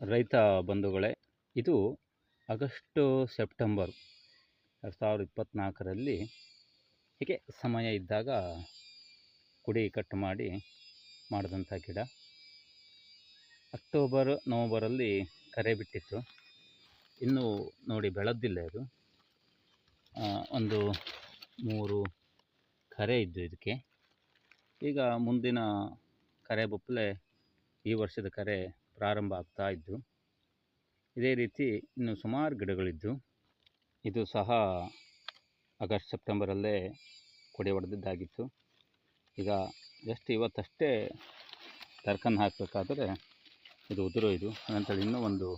ರೈತ ಬಂಧುಗಳೇ, ಇದು ಆಗಸ್ಟು ಸೆಪ್ಟೆಂಬರ್ ಎರಡು ಸಾವಿರದ ಇಪ್ಪತ್ತ್ನಾಲ್ಕರಲ್ಲಿ ಹೀಗೆ ಸಮಯ ಇದ್ದಾಗ ಕುಡಿ ಕಟ್ ಮಾಡಿ ಮಾಡಿದಂಥ ಗಿಡ. ಅಕ್ಟೋಬರ್, ನವಂಬರಲ್ಲಿ ಕರೆ ಬಿಟ್ಟಿತ್ತು. ಇನ್ನೂ ನೋಡಿ ಬೆಳೆದಿಲ್ಲ ಇದು. ಒಂದು ಮೂರು ಕರೆ ಇದ್ದು ಇದಕ್ಕೆ. ಈಗ ಮುಂದಿನ ಕರೆ ಬಪ್ಪಲೆ ಈ ವರ್ಷದ ಕರೆ ಪ್ರಾರಂಭ ಆಗ್ತಾ ಇದ್ದು, ಇದೇ ರೀತಿ ಇನ್ನು ಸುಮಾರು ಗಿಡಗಳಿದ್ದು, ಇದು ಸಹ ಆಗಸ್ಟ್ ಸೆಪ್ಟೆಂಬರಲ್ಲೇ ಕೊಡೆ ಹೊಡೆದಿದ್ದಾಗಿತ್ತು ಈಗ ಜಸ್ಟ್ ಇವತ್ತಷ್ಟೇ ತರ್ಕನ್ನು ಹಾಕಬೇಕಾದ್ರೆ ಇದು ಉದುರು ಇದು. ಅನಂತರ ಇನ್ನೂ ಒಂದು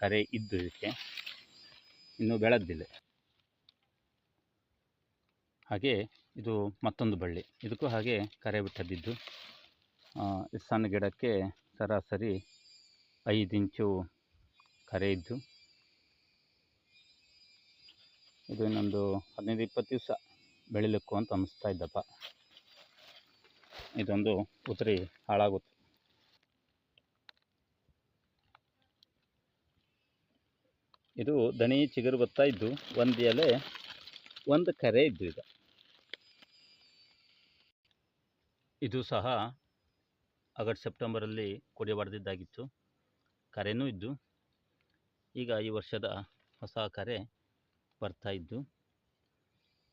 ಕರೆ ಇದ್ದು ಇದಕ್ಕೆ. ಇನ್ನೂ ಬೆಳೆದಿಲ್ಲ. ಹಾಗೆ ಇದು ಮತ್ತೊಂದು ಬಳ್ಳಿ. ಇದಕ್ಕೂ ಹಾಗೆ ಕರೆ ಬಿಟ್ಟದ್ದಿದ್ದು. ಇದು ಸಣ್ಣ ಗಿಡಕ್ಕೆ ಸರಾಸರಿ ಐದು ಇಂಚು ಕರೆ ಇದ್ದು, ಇದು ಇನ್ನೊಂದು ಹದಿನೈದು ಇಪ್ಪತ್ತು ದಿವಸ ಬೆಳಿಲಿಕ್ಕು ಅಂತ ಅನ್ನಿಸ್ತಾ ಇದ್ದಪ್ಪ. ಇದೊಂದು ಉದುರಿ ಹಾಳಾಗುತ್ತೆ. ಇದು ದನಿ ಚಿಗುರು ಬರ್ತಾ ಇದ್ದು, ಒಂದು ಎಲೆ, ಒಂದು ಕರೆ ಇದ್ದು ಈಗ. ಇದು ಸಹ ಆಗಸ್ಟ್ ಸೆಪ್ಟೆಂಬರಲ್ಲಿ ಕೊಡಿ ಹೊಡೆದಿದ್ದಾಗಿತ್ತು ಕರೆನೂ ಇದ್ದು, ಈಗ ಈ ವರ್ಷದ ಹೊಸ ಕರೆ ಬರ್ತಾ ಇದ್ದು,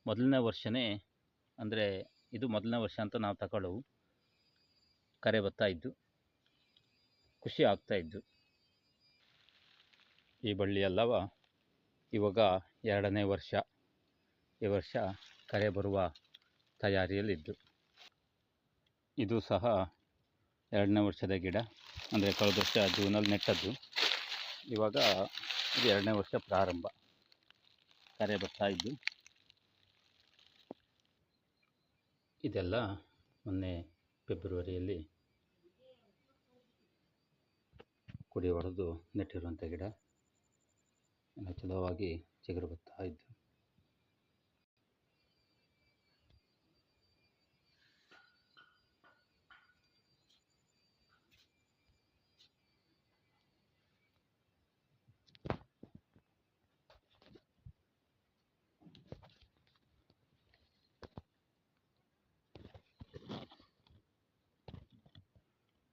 ಮೊದಲನೇ ವರ್ಷನೇ ಅಂದರೆ ಇದು ಮೊದಲನೇ ವರ್ಷ ಅಂತ ನಾವು ತಗೊಳ್ಳವು. ಕರೆ ಬರ್ತಾ ಇದ್ದು, ಖುಷಿ ಆಗ್ತಾ ಇದ್ದು. ಈ ಬಳ್ಳಿ ಅಲ್ಲವ, ಇವಾಗ ಎರಡನೇ ವರ್ಷ. ಈ ವರ್ಷ ಕರೆ ಬರುವ ತಯಾರಿಯಲ್ಲಿದ್ದು. ಇದು ಸಹ ಎರಡನೇ ವರ್ಷದ ಗಿಡ, ಅಂದರೆ ಕಳೆದ ವರ್ಷ ಜೂನಲ್ಲಿ ನೆಟ್ಟದ್ದು. ಇವಾಗ ಇದು ಎರಡನೇ ವರ್ಷ ಪ್ರಾರಂಭ. ಕರೆ ಬರ್ತಾ ಇದ್ದು. ಇದೆಲ್ಲ ಮೊನ್ನೆ ಫೆಬ್ರವರಿಯಲ್ಲಿ ಕುಡಿ ಹೊಡೆದು ನೆಟ್ಟಿರುವಂಥ ಗಿಡ. ಚಲೋವಾಗಿ ಚಿಗುರು ಬರ್ತಾ ಇದ್ದು.